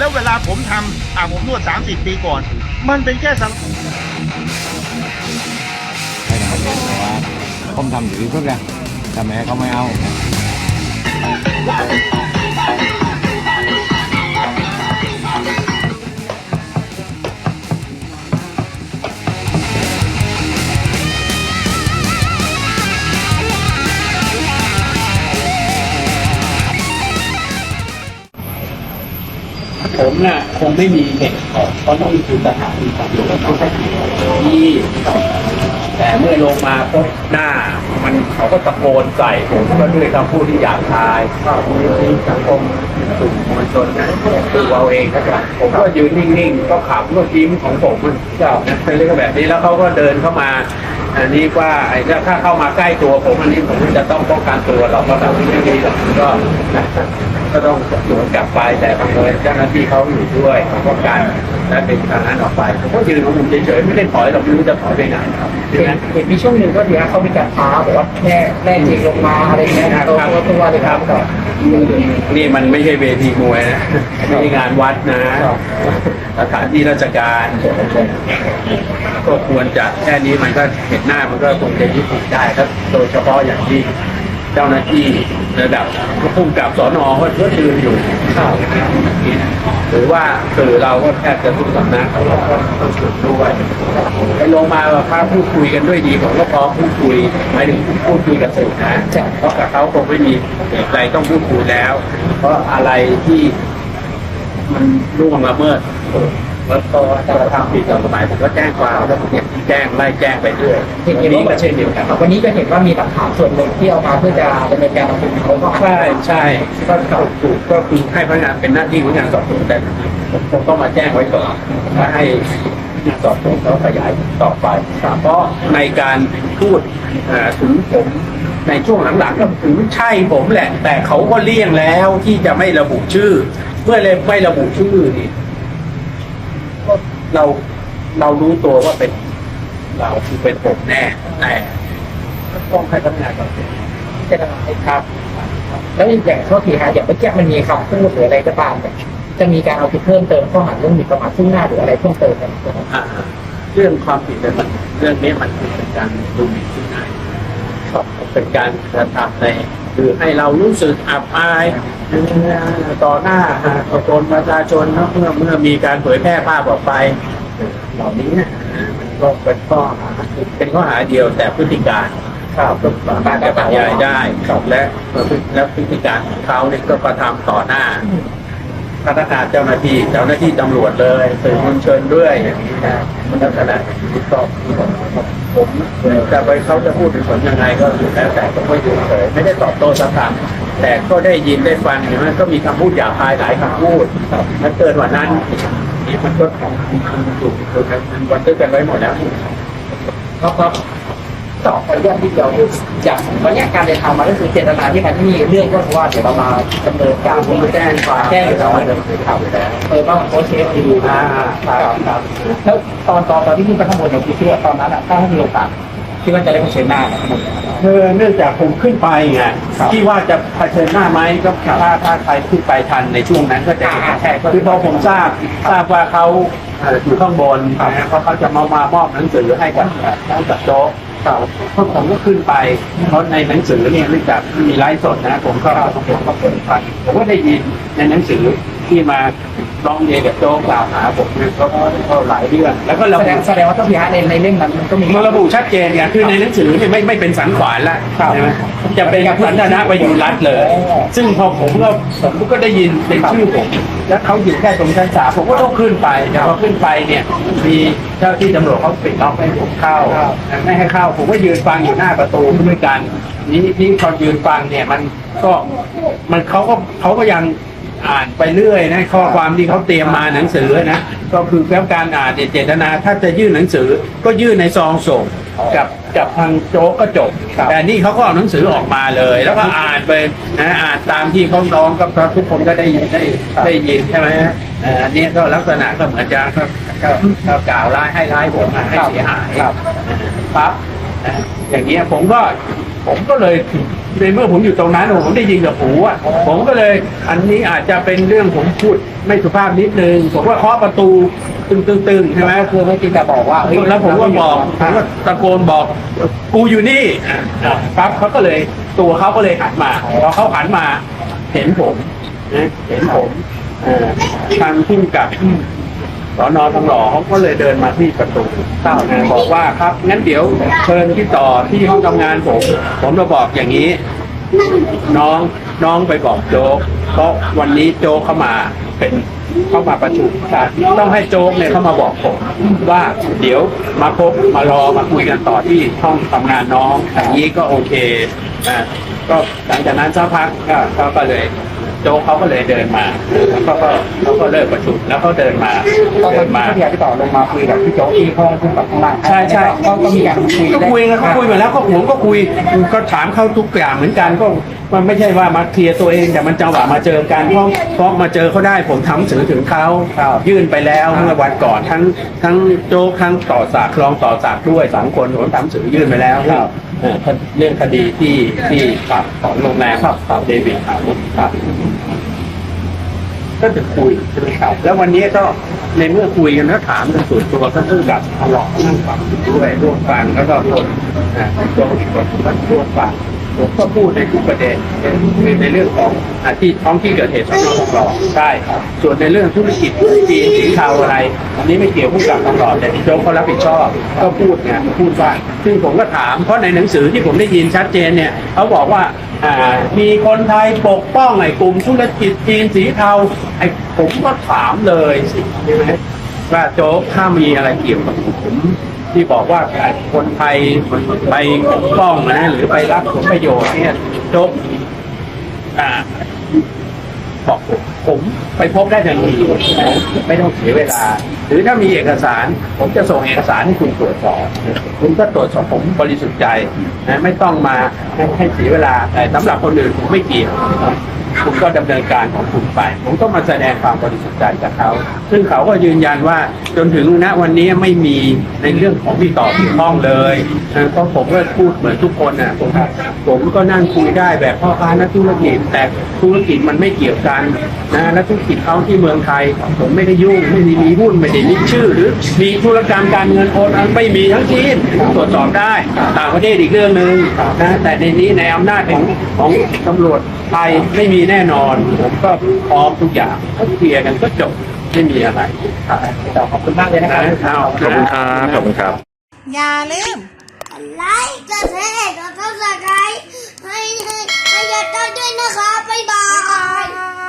แล้วเวลาผมทำอ่าผมนวด 30 ปีก่อน มันเป็นแค่สังให้ทำเองแต่ว่าผมทำอยู่ที่สุดแล้วแต่แม่เขาไม่เอา ผมน่ะคงไม่มีเหตุออกเพราะต้องคือสถานีตำรวจต้องใช้ที่แต่เมื่อลงมาพบหน้า มันเขาก็ตะโกนใส่ผมก็ด้วยคำพูดที่หยาบคายก็มีสังคมกลุ่มมวลชนนะคือเอาเองนะครับผมก็ยืนนิ่งๆ ก็ขับรถยิ้มของผมมันก็เป็นเรื่องแบบนี้แล้วเขาก็เดินเข้ามาอันนี้ว่าไอ้ถ้าเข้ามาใกล้ตัวผมอันนี้ผมจะต้องป้องกันตัวเราก็ทำไม่ดีหรอกก็ ก็ต้องสวนกลับไปแต่บังเอิญเจ้าหน้าที่เขาอยู่ด้วยเขาป้องกันและเป็นทางนั้นออกไปผมก็ยืนของผมเฉยๆไม่ได้ถอยหรอกไม่รู้จะถอยไปไหนครับใช่ไหมเห็นมีช่วงหนึ่งก็ดีนะเขามีการท้าบอกว่าแม่แม่จริงลงมาอะไรเงี้ยตัวตัวตัวเลยครับก็นี่มันไม่ใช่เวทีมวยนะไม่ใช่งานวัดนะสถานที่ราชการก็ควรจะแค่นี้มันก็เห็นหน้ามันก็คงจะยุติได้ครับโดยเฉพาะอย่างที่ เจ้าหน้าที่ระดับผู้กำกับสอนอก็ก็ยืนอยู่หรือว่าสื่อเราก็แทบจะทุกสำนักเราก็ต้องฝึกด้วยไปลงมาว่าพาพูดคุยกันด้วยดีผมก็พร้อมพูดคุยหมายถึงพูดคุยกับสื่อนะเพราะกับเขาคงไม่มีเหตุใดต้องพูดคุยแล้ว เพราะอะไรที่มันล่วงละเมิด แล้วก็ถ้าทำผิดต่อกฎหมายผมก็แจ้งความแล้วอย่างที่แจ้งไล่แจ้งไปเรื่อยวันนี้ก็เช่นเดียวกันวันนี้ก็เห็นว่ามีหลักฐานส่วนหนึ่งที่เอามาเพื่อจะดำเนินการกับคุณเขาก็ใช่ใช่ก็ถูกถูกก็คือให้พนักงานเป็นหน้าที่ของพนักงานสอบสวนแต่ผมคงต้องมาแจ้งไว้ก่อนถ้าให้พนักงานสอบสวนเขาขยายต่อไปเพราะในการพูดอ่าถึงผมในช่วงหลังๆก็ถึงใช่ผมแหละ แต่เขาก็เลี่ยงแล้วที่จะไม่ระบุชื่อ เมื่อเลยไม่ระบุชื่อนี่ก็ เราเรารู้ตัวว่าเป็น เราคือเป็นผมแน่แต่ก็ต้องให้พนักงานสอบสวนจะได้ครับ แล้วอย่างโทษทีฮะอย่างเมื่อกี้มันมีคำพูดหรืออะไรก็ตามเนี่ยจะมีการเอาผิดเพิ่มเติมข้อหาเรื่องหมิ่นประมาทซึ่งหน้าหรืออะไรเพิ่มเติมไหมอ่าเรื่องความผิดเนี่ยมันเรื่องนี้มันคือเป็นการดูหมิ่นที่ไหนครับเป็นการกระทำใน คือให้เรารู้สึกอับอายต่อหน้าต่อคนประชาชนเนอะเมื่อเมื่อมีการเผยแพร่ภาพออกไป เหล่านี้เนี่ยมันก็เป็นข้อหาเป็นข้อหาเดียวแต่พฤติการครับก็สามารถจะบรรยายได้และและพฤติการของเขาเนี่ยก็กระทำต่อหน้า พนักงานเจ้าหน้าที่เจ้าหน้าที่ตำรวจเลยสื่อมวลชนด้วยอย่างนี้นะลักษณะที่ผมจะไปเขาจะพูดถึงผลยังไงก็แล้วแต่ก็ไม่อยู่เฉยไม่ได้ตอบโต้สักคำแต่ก็ได้ยินได้ฟังเห็นไหมก็มีคำพูดหยาบคายหลายคำพูดถ้าเกินกว่านั้นนี่มันก็ถูกถูกมันบันทึกกันไว้หมดแล้วครับครับ ต่อขออนุญาตที่เดียวอย่างวันนี้การเดินทางมาก็คือเจตนาที่มาที่นี่เรื่องก็คือว่าเดี๋ยวเรามาดำเนินการผมแจ้งความแจ้งอยู่แล้วดำเนินข่าวอยู่แล้วเออว่าโอเคดีอ่าครับครับแล้วตอนตอนตอนที่ขึ้นไปข้างบนเนี่ยคิดว่าตอนนั้นอะถ้ามีโอกาสคิดว่าจะได้เผชิญหน้ากับมันคือเนื่องจากผมขึ้นไปไงที่ว่าจะเผชิญหน้าไหมก็ถ้าถ้าใครขึ้นไปทันในช่วงนั้นก็จะเห็นคือพอผมทราบทราบว่าเขาเอ่ออยู่ข้างบนนะเพราะเขาจะมามามอบหนังสือให้กับให้กับโจ๊ก เพราะผมก็ขึ้นไปเพราะในหนังสือเนี่ยเนื่องจากมีไลฟ์สดนะผมก็ผมก็เปิดฟังผมก็ได้ยินในหนังสือ ที่มาร้องเรียนกับโจ๊กกล่าวหาผมเนี่ยก็ก็หลายเรื่องแล้วก็ระแสดบุงแสดงว่าต้องพิจารณาในในเล่มนั้นมันก็มีมันระบุชัดเจนไงคือในหนังสือเนี่ยไม่ไม่เป็นสันขวานละครับใช่ไหมจะเป็นสันทนะประยุรัฐเลย ซึ่งพอผมก็ผมก็ได้ยินเป็นชื่อผมแล้วเขาอยู่แค่ตรงชั้นสามผมก็ต้องขึ้นไปแต่พอขึ้นไปเนี่ยมีเจ้าที่ตำรวจเขาปิดล็อกไม่ให้ผมเข้าไม่ให้เข้า ผมก็ยืนฟังอยู่หน้าประตูด้วยกัน นี่นี่พอยืนฟังเนี่ยมันก็มันเขาก็เขาก็ยังอ่านไปเรื่อยนะข้อความที่เขาเตรียมมาหนังสือนะก็คือแล้วการอ่านเนี่ยเจตนาถ้าจะยื่นหนังสือก็ยื่นในซองส่งกับกับทางโจ๊กก็จบ แต่นี่เขาก็เอาหนังสือออกมาเลย แล้วก็อ่านไปนะอ่านตามที่เขาร้องก็ก็ทุกคนก็ได้ยินได้ได้ยินใช่ไหมฮะเอ่ออันนี้ก็ลักษณะก็เหมือนจะก็ก็ก็กล่าวร้ายให้ร้ายผมอะให้เสียหายครับปั๊บนะอย่างเงี้ยผมก็ ผมก็เลยในเมื่อผมอยู่ตรงนั้นผมได้ยินกับหูอะผมก็เลยอันนี้อาจจะเป็นเรื่องผมพูดไม่สุภาพนิดนึงผมว่าเคาะประตูตึงตึงตึงๆๆใช่ไหมคือไม่จริงแต่บอกว่าเฮ้ยแล้วผมก็บอกผมก็ตะโกนบอก กูอยู่นี่อะปั๊บเขาก็เลยตัวเขาก็เลยหันมาพอเขาหันมา เห็นผมนะเห็นผมเอ่อทางพุ่งกับส อนอทองหล่อเขาก็เลยเดินมาที่ประตูเ้านบอกว่าครับงั้นเดี๋ยวเชิญที่ต่อที่ห้องทำงานผมผมจะบอกอย่างนี้ น้องน้องไปบอกโจ๊กเพราะวันนี้โจ๊กเข้ามาเป็นเข้ามาประชุมครับต้องให้โจ๊กเนี่ยเข้ามาบอกผมว่าเดี๋ยวมาพบมารอมาคุยกันต่อที่ห้องทำงานน้องอย่างนี้ก็โอเคนะก็หลังจากนั้นสักพักก็ก็เลย โจ๊กเขาก็เลยเดินมาแล้วก็ก็เขาก็เลิกประชุมแล้วเขาเดินมาก็เดินมาพี่พี่ต่อลงมาคุยกับพี่โจ๊กที่ห้องพุ่งกับข้างล่างใช่ใช่ก็ก็มีการคุยก็คุยกันก็คุยมาแล้วก็ผมก็คุยก็ถามเขาทุกอย่างเหมือนกันก็มันไม่ใช่ว่ามาเคลียร์ตัวเองแต่มันจังหวะมาเจอกันเพราะเพราะมาเจอเขาได้ผมทำหนังสือถึงเขายื่นไปแล้วเมื่อวันก่อนทั้งทั้งโจ๊กทั้งต่อสากรองต่อสากด้วยสามคนผมทำหนังสือยื่นไปแล้ว เรื่องคดีที่ที่ฝากสอนโรงแรมครับเดวิดครับก็จะคุยใช่ไหมครับ แล้ววันนี้ก็ในเมื่อคุยกันก็ถามกันส่วนตัวก็คืองกับทะเลาะนั่งฟังด้วยร่วมฟังแล้วก็คนนะตัวอีกคนร่วมฟัง ผมก็พูดในทุกประเด็นในในเรื่องของอาที่ท้องที่เกิดเหตุสอนอทองหล่อใช่ครับส่วนในเรื่องธุรกิจจีนสีเทาอะไร อันนี้ไม่เกี่ยวผู้กับทองหล่อแต่ที่โจ๊กเขารับผิดชอบก็พูดไงพูดว่าซึ่งผมก็ถามเพราะในหนังสือที่ผมได้ยินชัดเจนเนี่ยเขาบอกว่าอ่ามีคนไทยปกป้องไอ้กลุ่มธุรกิจจีนสีเทาไอ้ผมก็ถามเลยสิใช่ไหมว่าโจ๊กถ้ามีอะไรเกี่ยวกับผม ที่บอกว่าคนไทยไปปกป้องนะหรือไปรับผลประโยชน์เนี่ยจ๊กอ่าบอกผมไปพบได้ทันทีไม่ต้องเสียเวลา หรือถ้ามีเอกสาร ผมจะส่งเอกสารให้คุณตรวจสอบคุณก็ตรวจสอบผมบริสุทธิ์ใจนะไม่ต้องมาให้เสียเวลาแต่สำหรับคนอื่นผมไม่เกี่ยว คุณก็ดำเนินการของคุณไป ผมก็มาแสดงความบริสุทธิ์ใจกับเขา ซึ่งเขาก็ยืนยันว่าจนถึงณวันนี้ไม่มีในเรื่องของพี่ต่อเกี่ข้องเลยเพราะผมก็พูดเหมือนทุกคนนะผมผมก็นั่งคุยได้แบบพ่อค้านักธุรกิจ แต่ธุรกิจมันไม่เกี่ยวกันนะและธุรกิจเขาที่เมืองไทย ผมไม่ได้ยุ่งไม่ได้มีหุ้นไม่ได้มีชื่อ หรือมีธุรกรรมการเงินโอนอะไรไม่มีทั้งสิ้นตรวจสอบได้ต่างประเทศอีกเรื่องหนึ่งนะแต่ในนี้ในอำนาจของของตำรวจไทยไม่มีแน่นอนผมก็พร้อมทุกอย่างก็เคลียร์กันก็จบไม่มีอะไรครับขอบคุณมากเลยนะครับเอาขอบคุณครับขอบคุณครับ อย่าลืมไลค์กดแชร์กดซับสไครต์ให้ให้ให้ยาต้าด้วยนะคะบ๊ายบาย